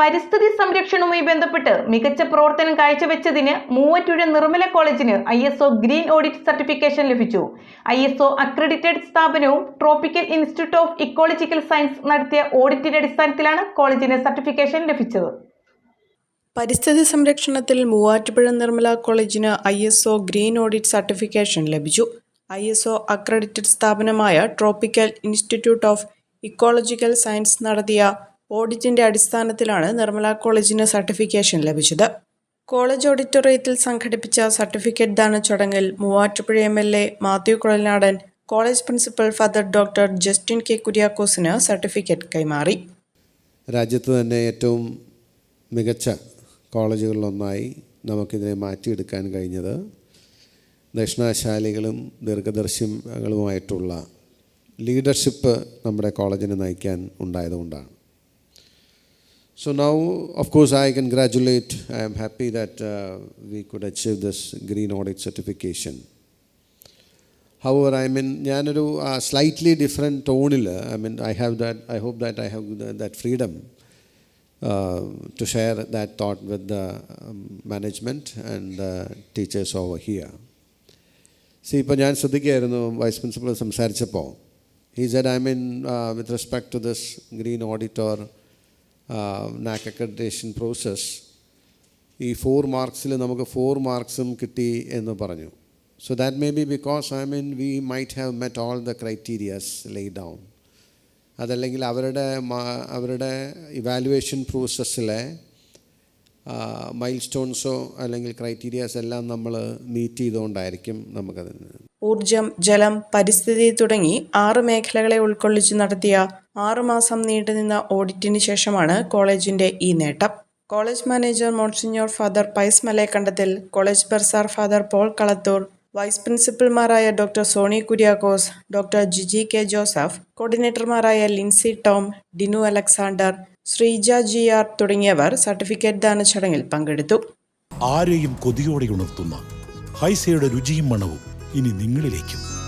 പരിസ്ഥിതി സംരക്ഷണവുമായി ബന്ധപ്പെട്ട് മികച്ച പ്രവർത്തനം കാഴ്ചവെച്ചതിന് മൂവറ്റുഴ നിർമ്മല കോളേജിന് I S O green audit certification ലഭിച്ചു. ഐ എസ് ഒ അക്രഡിറ്റഡ് സ്ഥാപനവും tropical institute of ecological science നടത്തിയ ഓഡിറ്റിന്റെ അടിസ്ഥാനത്തിലാണ് കോളേജിന് സർട്ടിഫിക്കേഷൻ ലഭിച്ചത്. പരിസ്ഥിതി സംരക്ഷണത്തിൽ മൂവാറ്റുപുഴ നിർമ്മല കോളേജിന് I S O green audit certification ലഭിച്ചു. ഐ എസ് ഒ അക്രഡിറ്റഡ് സ്ഥാപനമായ tropical institute of ecological science നടത്തിയ ഓഡിറ്റിന്റെ അടിസ്ഥാനത്തിലാണ് നിർമ്മല കോളേജിന് സർട്ടിഫിക്കേഷൻ ലഭിച്ചത്. കോളേജ് ഓഡിറ്റോറിയത്തിൽ സംഘടിപ്പിച്ച സർട്ടിഫിക്കറ്റ് ദാന ചടങ്ങിൽ Muvattupuzha M L A Mathew Kuzhalnadan college principal father doctor Justin K കുര്യാക്കോസിന് certificate കൈമാറി. രാജ്യത്ത് തന്നെ ഏറ്റവും മികച്ച കോളേജുകളിലൊന്നായി നമുക്കിതിനെ മാറ്റിയെടുക്കാൻ കഴിഞ്ഞത് ദക്ഷിണാശാലികളും ദീർഘദർശികളുമായിട്ടുള്ള ലീഡർഷിപ്പ് നമ്മുടെ കോളേജിനെ നയിക്കാൻ ഉണ്ടായതുകൊണ്ടാണ്. So now, of course, I congratulate, I am happy that uh, we could achieve this green audit certification. However, I mean, ഞാനൊരു സ്ലൈറ്റ്ലി ഡിഫറെൻറ്റ് ടോണിൽ I mean I have that I hope that I have that freedom to share that thought with the management and teachers over here see ഇപ്പോൾ ഞാൻ ശ്രദ്ധിക്കുകയായിരുന്നു vice principal സംസാരിച്ചപ്പോൾ he said I mean with respect to this green auditorium NAAC accreditation process ഈ four മാർക്സിൽ നമുക്ക് four മാർക്സും കിട്ടി എന്ന് പറഞ്ഞു. So that may be because I mean we might have met all the criterias lay down അതല്ലെങ്കിൽ അവരുടെ അവരുടെ ഇവാലുവേഷൻ പ്രോസസ്സിലെ മൈൽ സ്റ്റോൺസോ അല്ലെങ്കിൽ ക്രൈറ്റീരിയാസ് എല്ലാം നമ്മൾ മീറ്റ് ചെയ്തുകൊണ്ടായിരിക്കും നമുക്കത് ഊർജം ജലം പരിസ്ഥിതി തുടങ്ങി ആറ് മേഖലകളെ ഉൾക്കൊള്ളിച്ചു നടത്തിയ ആറുമാസം നീണ്ടുനിന്ന ഓഡിറ്റിന് ശേഷമാണ് കോളേജിന്റെ ഈ നേട്ടം. College manager monsignor father Pius Malekandathil college bursar father Paul Kalathur vice പ്രിൻസിപ്പൽമാരായ doctor Soni Kuriakose doctor Jiji K Joseph കോർഡിനേറ്റർമാരായ Lincy Tom Dinu Alexander Sreeja G R തുടങ്ങിയവർ സർട്ടിഫിക്കറ്റ് ദാന ചടങ്ങിൽ പങ്കെടുത്തു. ആരെയും കൊതിയോടെ ഉണർത്തുന്ന ഹൈസയുടെ രുചിയും മണവും ഇനി നിങ്ങളിലേക്കും.